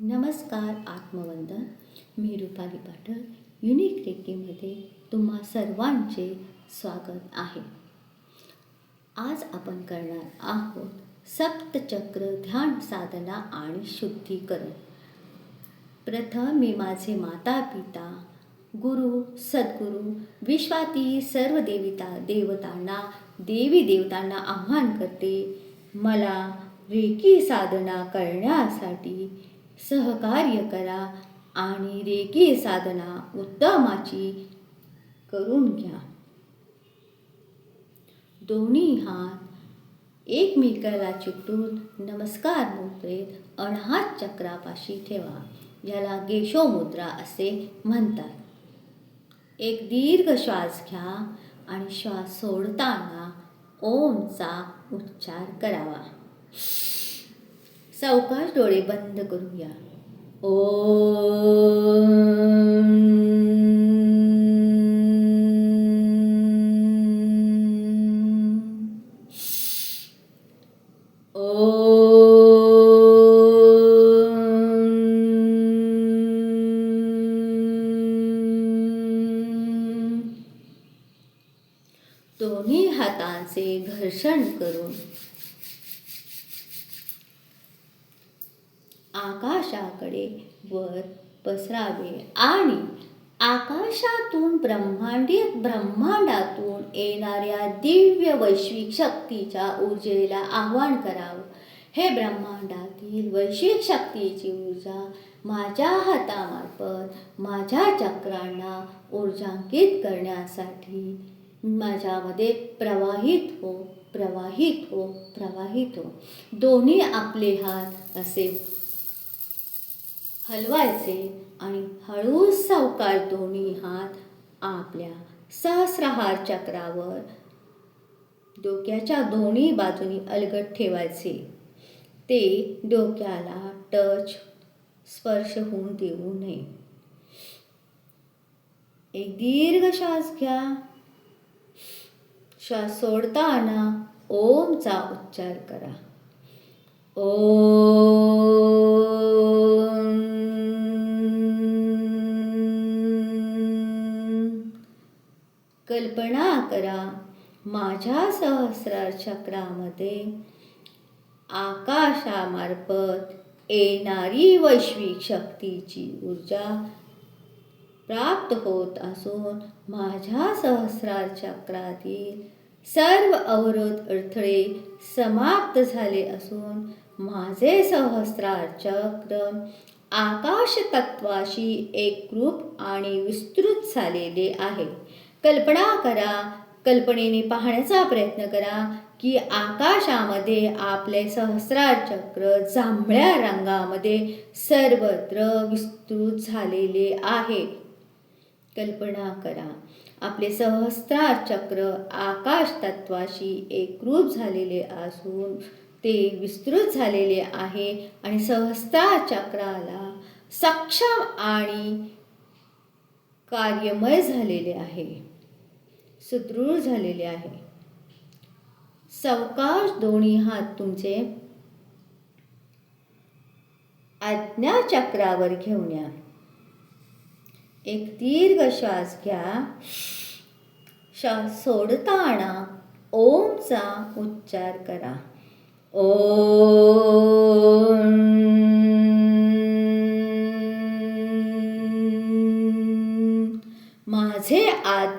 नमस्कार आत्मवंदन. मी रुपाली पाठक युनिक रेकीमध्ये तुम्हा सर्वांचे स्वागत आहे. आज आपण करणार आहोत सप्तचक्र ध्यान साधना आणि शुद्धीकरण. प्रथम मी माझे माता पिता गुरु सद्गुरू विश्वातील सर्व देविता देवतांना देवी देवतांना आव्हान करते. मला रेकी साधना करण्यासाठी सहकार्य करा आणि रेकी साधना उत्तमाची करून घ्या. दोन्ही हात एकमेकाला चिकटून नमस्कार मुद्रेत अनाहत चक्रापाशी ठेवा याला गेशो मुद्रा असे म्हणतात. एक दीर्घ श्वास घ्या आणि श्वास सोडताना ओमचा उच्चार करावा. सावकाश डोळे बंद करूया ओ दोन्ही हातांचे घर्षण करून आकाशाकडे वर पसरावे आणि आकाशातून ब्रह्मांडी ब्रह्मांडातून येणाऱ्या दिव्य वैश्विक शक्तीच्या ऊर्जेला आवाहन करावं. हे ब्रह्मांडातील वैश्विक शक्तीची ऊर्जा माझ्या हातामार्फत माझ्या चक्रांना ऊर्जांकित करण्यासाठी माझ्यामध्ये प्रवाहित हो प्रवाहित हो प्रवाहित हो. दोन्ही आपले हात असे हलवायचे आणि हळू सावकार दोन्ही हात आपल्या सहस्रहार चक्रावर डोक्याच्या दोन्ही बाजूनी अलगट ठेवायचे. ते डोक्याला टच स्पर्श होऊन देऊ नये. एक दीर्घ श्वास घ्या. श्वास सोडताना ओमचा उच्चार करा. ओम कल्पना करा माझ्या सहस्रार चक्रामध्ये. आकाशामार्फत येणारी वैश्विक शक्तीची ऊर्जा प्राप्त होत असून माझ्या सहस्रार चक्रातील सर्व अवरोध अडथळे समाप्त झाले असून माझे सहस्रार चक्र आकाश तत्वाशी एकरूप आणि विस्तृत झालेले आहे. कल्पना करा कल्पनेने पाहण्याचा प्रयत्न करा की आकाशामध्ये आपले सहस्रार चक्र जांभळ्या रंगामध्ये सर्वत्र विस्तृत झालेले आहे. कल्पना करा आपले सहस्रार चक्र आकाश तत्वाशी एकरूप झालेले असून ते विस्तृत झालेले आहे आणि सहस्रार चक्राला सक्षम आणि कार्यमय झालेले आहे. सुदृढ झालेले आहे. सावकाश दोन्ही हात तुमचे आज्ञाचक्रावर घेऊन या. एक दीर्घ श्वास घ्या. श्वास सोडताना ओमचा उच्चार करा. ओ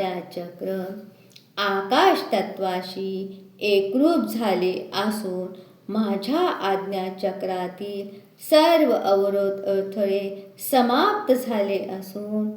आज्ञाचक्र आकाश तत्वाशी एकरूप झाले असून माझ्या आज्ञाचक्रातील सर्व अवरोध अडथळे समाप्त झाले असून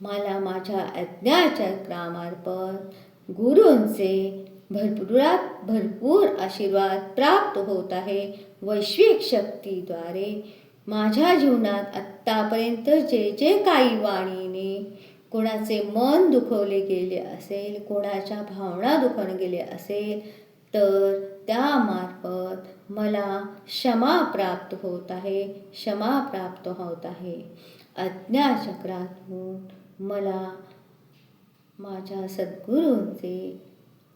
मला माझ्या आज्ञाचक्रामार्फत गुरूंचे भरपुरात भरपूर आशीर्वाद प्राप्त होत आहे. वैश्विक शक्तीद्वारे माझ्या जीवनात आत्तापर्यंत जे जे काही वाणीने कोणाचे मन दुखवले गेले असेल कोणाच्या भावना दुखवले गेले असेल तर त्यामार्फत मला क्षमा प्राप्त होत आहे क्षमा प्राप्त होत आहे. अज्ञाचक्रातून मला माझ्या सद्गुरूंचे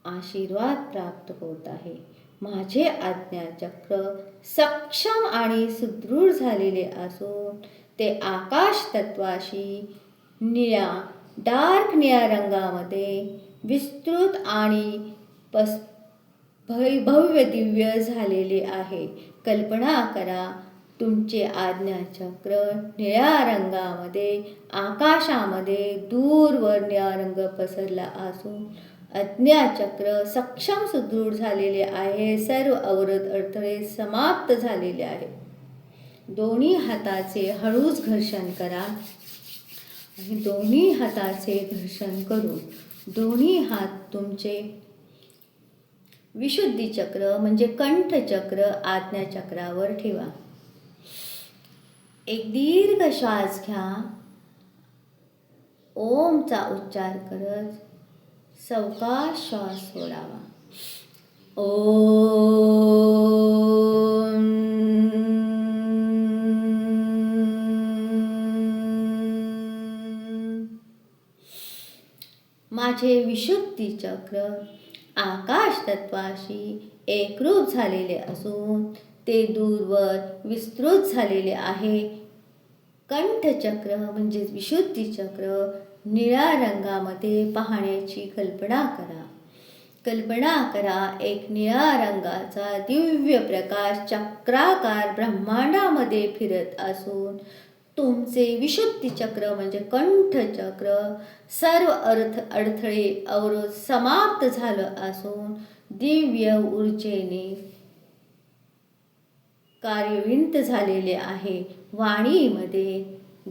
आशीर्वाद प्राप्त होत आहे. माझे आज्ञाचक्र सक्षम आणि सुदृढ झालेले असून ते आकाश तत्वाशी निळ्या डार्क निळ्या रंगामध्ये विस्तृत आणि पस भय भव्य दिव्य झालेले आहे. कल्पना करा तुमचे आज्ञाचक्र निळ्या रंगामध्ये आकाशामध्ये दूरवर निळा रंग पसरला असून अज्ञाचक्र सक्षम सुदृढ झालेले आहे. सर्व अवरोध अडथळे समाप्त झालेले आहे दोन्ही हाताचे हळूच घर्षण करा. आणि दोन्ही हाताचे घर्षण करून दोन्ही हात तुमचे विशुद्धी चक्र म्हणजे कंठचक्र आज्ञाचक्रावर ठेवा. एक दीर्घ श्वास घ्या. ओमचा उच्चार करत सवका श्वास सोडावा. ओम माझे विशुद्धी चक्र आकाश तत्वाशी एकरूप झालेले असून ते दूरवर विस्तृत झालेले आहे. कंठचक्र म्हणजेच विशुद्धी चक्र निळ्या रंगामध्ये पाहण्याची कल्पना करा. कल्पना करा एक निळ्या रंगाचा दिव्य प्रकाश चक्राकार ब्रह्मांडामध्ये फिरत असून तुमचे विशुद्धी चक्र म्हणजे कंठचक्र सर्व अर्थ अडथळे अवरोध समाप्त झालं असून दिव्य ऊर्जेने कार्यविंत झालेले आहे. वाणीमध्ये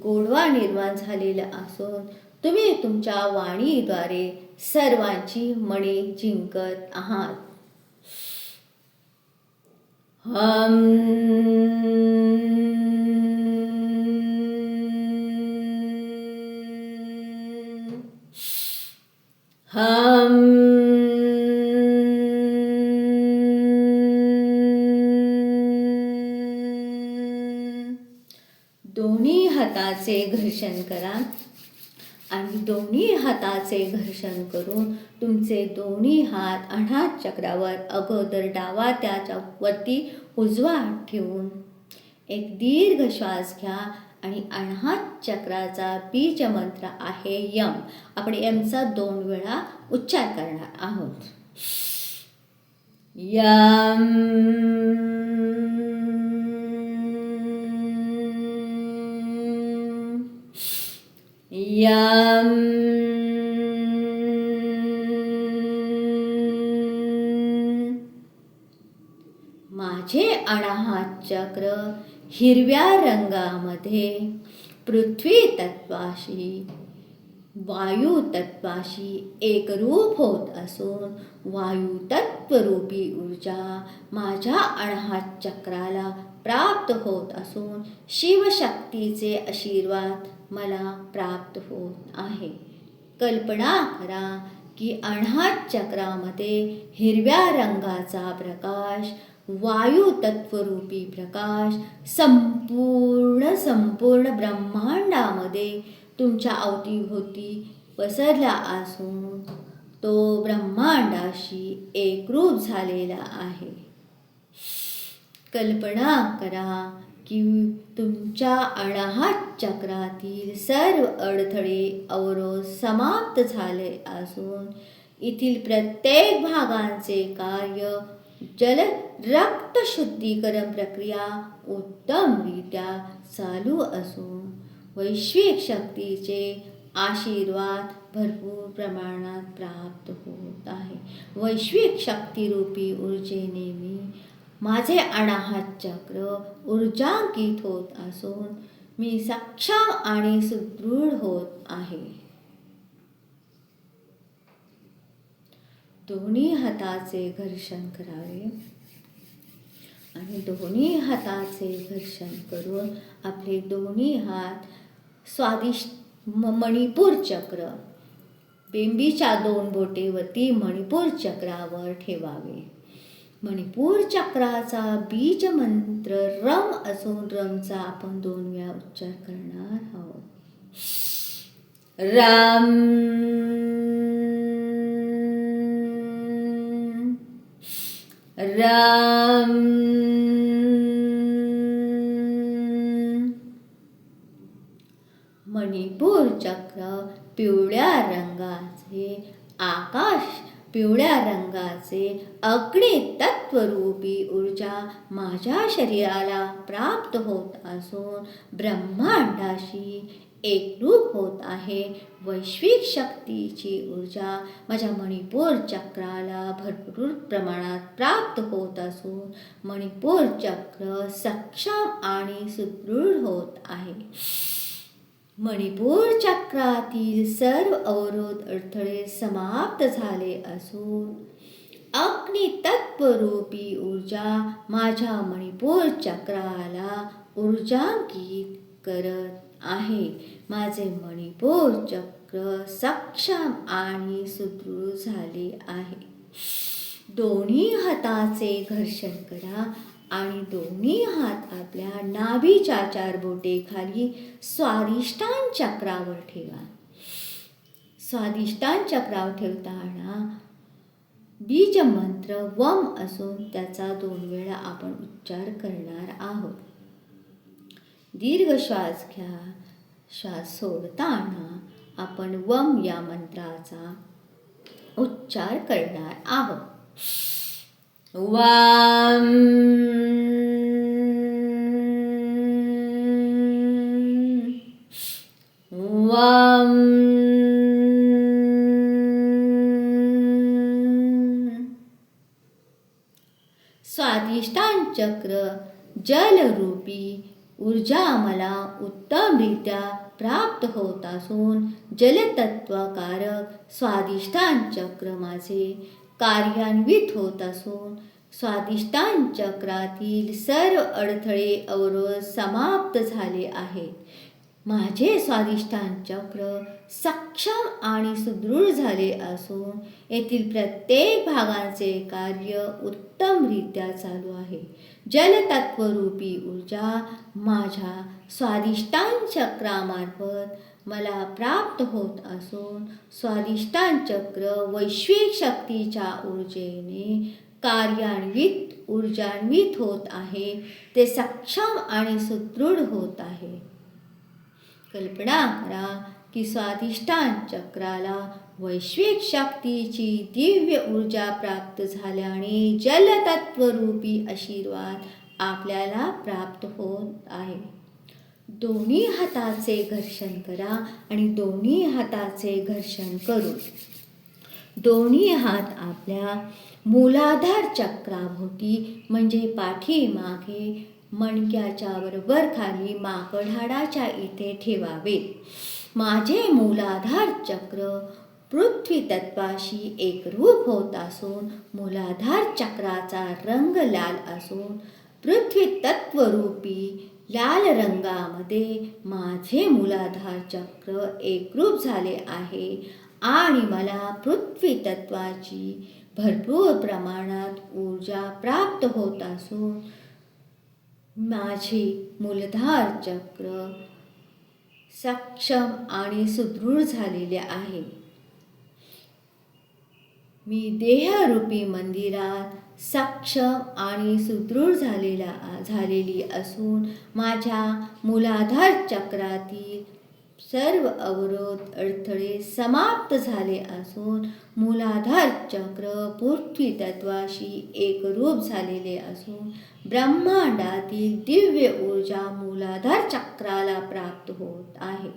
गोडवा निर्माण झालेला असून तुम्ही तुमच्या वाणीद्वारे सर्वांची मणे जिंकत आहात. हम घर्षण करा. आणि दोन्ही हाताचे घर्षण करून तुमचे दोन्ही हात अनाथ चक्रावर अगोदर डावा त्याच्या वरती उजवा ठेवून एक दीर्घ श्वास घ्या. आणि अनाहत चक्राचा बीज मंत्र आहे यम. आपण यमचा दोन वेळा उच्चार करणार आहोत. यम. यम माझे अनाहात चक्र हिरव्या रंगामध्ये पृथ्वी तत्वाशी वायू तत्वाशी एकरूप होत असून वायू तत्वरूपी ऊर्जा माझ्या अनाहत चक्राला प्राप्त होत असून शिवशक्तीचे आशीर्वाद मला प्राप्त होत आहे. कल्पना करा की अनाहत चक्रामध्ये हिरव्या रंगाचा प्रकाश वायू तत्वरूपी प्रकाश संपूर्ण संपूर्ण ब्रह्मांडामध्ये तुमच्या अवतीभोवती पसरला असून तो ब्रह्मांडाशी एकरूप झालेला आहे. कल्पना करा की तुमच्या अनाहत चक्रातील सर्व अडथळे अवरोध समाप्त झाले असून येथील प्रत्येक भागांचे कार्य जल रक्त शुद्धीकरण प्रक्रिया उत्तमरित्या चालू असून वैश्विक शक्तीचे आशीर्वाद भरपूर प्रमाणात प्राप्त होत आहे. वैश्विक शक्तिरूपी ऊर्जेने मी माझे अनाहत चक्र ऊर्जांकित होत असून मी सक्षम आणि सुदृढ होत आहे. दोन्ही हाताचे घर्षण करावे आणि दोन्ही हाताचे घर्षण करून आपले दोन्ही हात स्वादिष्ट म मणिपूर चक्र बेंबीच्या दोन बोटेवरती मणिपूर चक्रावर ठेवावे. मणिपूर चक्राचा बीज मंत्र रम असून रमचा आपण दोन वेळा उच्चार करणार आहोत. राम. रम. मणिपूर चक्र पिवळ्या रंगाचे आकाश पिवळ्या रंगाचे अग्नि तत्वरूपी ऊर्जा माझ्या शरीराला प्राप्त होत असून ब्रह्मांडाशी एकरूप होत आहे. वैश्विक शक्तीची ऊर्जा माझ्या मणिपूर चक्राला भरपूर प्रमाणात प्राप्त होत असून मणिपूर चक्र सक्षम आणि सुदृढ होत आहे. मणिपूर चक्रातील सर्व अवरोध अडथळे समाप्त झाले असून अग्नि तत्वरूपी ऊर्जा माझ्या मणिपूर चक्राला ऊर्जांकित करत आहे. माझे मणिपूर चक्र सक्षम आणि सुदृढ झाले आहे. दोन्ही हाताचे घर्षण करा. आणि दोन्ही हात आपल्या नाभीच्या चार बोटे खाली स्वादिष्टान चक्रावर ठेवा. स्वादिष्टान चक्रावर ठेवताना बीज मंत्र वम असून त्याचा दोन वेळा आपण उच्चार करणार आहोत. दीर्घ श्वास घ्या. श्वास सोडताना आपण वम या मंत्राचा उच्चार करणार आहोत. वाम. वाम. स्वादिष्टान चक्र जलरूपी ऊर्जा मला उत्तमरित्या प्राप्त होत असून जलतत्वकारक स्वादिष्टान चक्र माझे कार्यान्वित होत असून स्वादिष्टान चक्रातील सर्व अडथळे अवरोध समाप्त झाले आहेत. माझे स्वादिष्टान चक्र सक्षम आणि सुदृढ झाले असून येथील प्रत्येक भागांचे कार्य उत्तमरित्या चालू आहे. जलतत्वरूपी ऊर्जा माझ्या स्वादिष्टान चक्रामार्फत मला प्राप्त होत असून स्वादिष्टान चक्र वैश्विक शक्तीच्या ऊर्जेने कार्यान्वित ऊर्जान्वित होत आहे. ते सक्षम आणि सुदृढ होत आहे. कल्पना करा की स्वादिष्टान चक्राला वैश्विक शक्तीची दिव्य ऊर्जा प्राप्त झाल्याने जलतत्वरूपी आशीर्वाद आपल्याला प्राप्त होत आहे. दोन्ही हाताचे घर्षण करा आणि दोन्ही हाताचे घर्षण करून दोन्ही हात आपल्या मूलाधार चक्राभोवती म्हणजे पाठीमागे मणक्याच्या बरोबर खाली माकडहाडाच्या इथे ठेवावे. माझे मूलाधार चक्र पृथ्वी तत्वाशी एकरूप होत असून मूलाधार चक्राचा रंग लाल असून पृथ्वी तत्वरूपी लाल रंगामध्ये माझे मूलाधार चक्र एकरूप झाले आहे आणि मला पृथ्वी तत्वाची भरपूर प्रमाणात ऊर्जा प्राप्त होत असून माझे मूलधार चक्र सक्षम आणि सुदृढ झालेले आहे. मी देहरूपी मंदिरात सक्षम आणि सुदृढ झालेला झालेली असून माझ्या मूलाधार चक्रातील सर्व अवरोध अडथळे समाप्त झाले असून मूलाधार चक्र पृथ्वी तत्वाशी एकरूप झालेले असून ब्रह्मांडातील दिव्य ऊर्जा मूलाधार चक्राला प्राप्त होत आहे.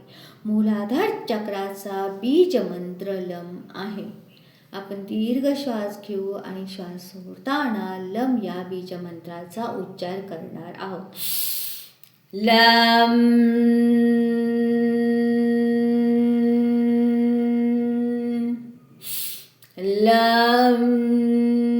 मूलाधार चक्राचा बीज मंत्र लम आहे. आपण दीर्घ श्वास घेऊ आणि श्वास सोडताना लम या बीज मंत्राचा उच्चार करणार आहोत. लम. लम.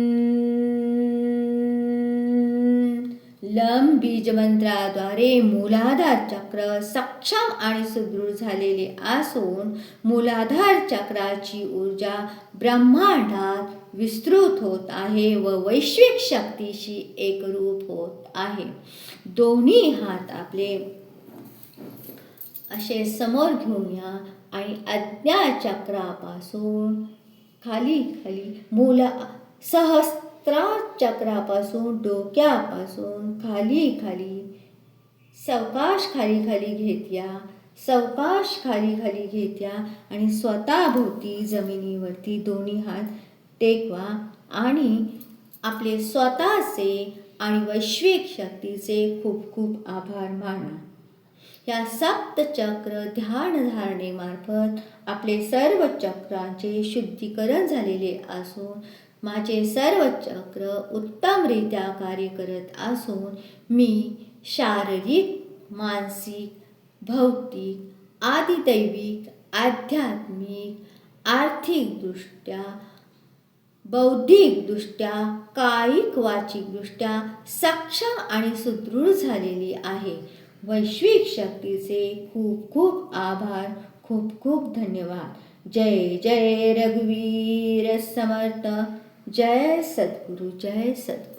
लम बीजमंत्राद्वारे मूलाधार चक्र सक्षम आणि सुदृढ झालेले असून मूलाधार चक्राची ऊर्जा ब्रह्मांडात विस्तृत होत आहे व वैश्विक शक्तीशी एकरूप होत आहे. दोन्ही हात आपले असे समोर घेऊन या आणि अज्ञा चक्रापासून खाली खाली मूल सहस्त्र त्रास चक्रापासून डोक्यापासून खाली खाली सावकाश खाली खाली घेत या सावकाश खाली खाली घेत या आणि स्वतःभोवती जमिनीवरती दोन्ही हात टेकवा आणि आपले स्वतःचे आणि वैश्विक शक्तीचे खूप खूप आभार माना. या सप्तचक्र ध्यानधारणेमार्फत आपले सर्व चक्रांचे शुद्धीकरण झालेले असून माझे सर्व चक्र उत्तमरित्या कार्य करत असून मी शारीरिक मानसिक भौतिक आदिदैविक आध्यात्मिक आर्थिकदृष्ट्या बौद्धिकदृष्ट्या कायिक वाचिकदृष्ट्या सक्षम आणि सुदृढ झालेली आहे. वैश्विक शक्तीचे खूप खूप आभार खूप खूप धन्यवाद. जय जय रघुवीर समर्थ. जय सद्गुरु जय सद्गुरु।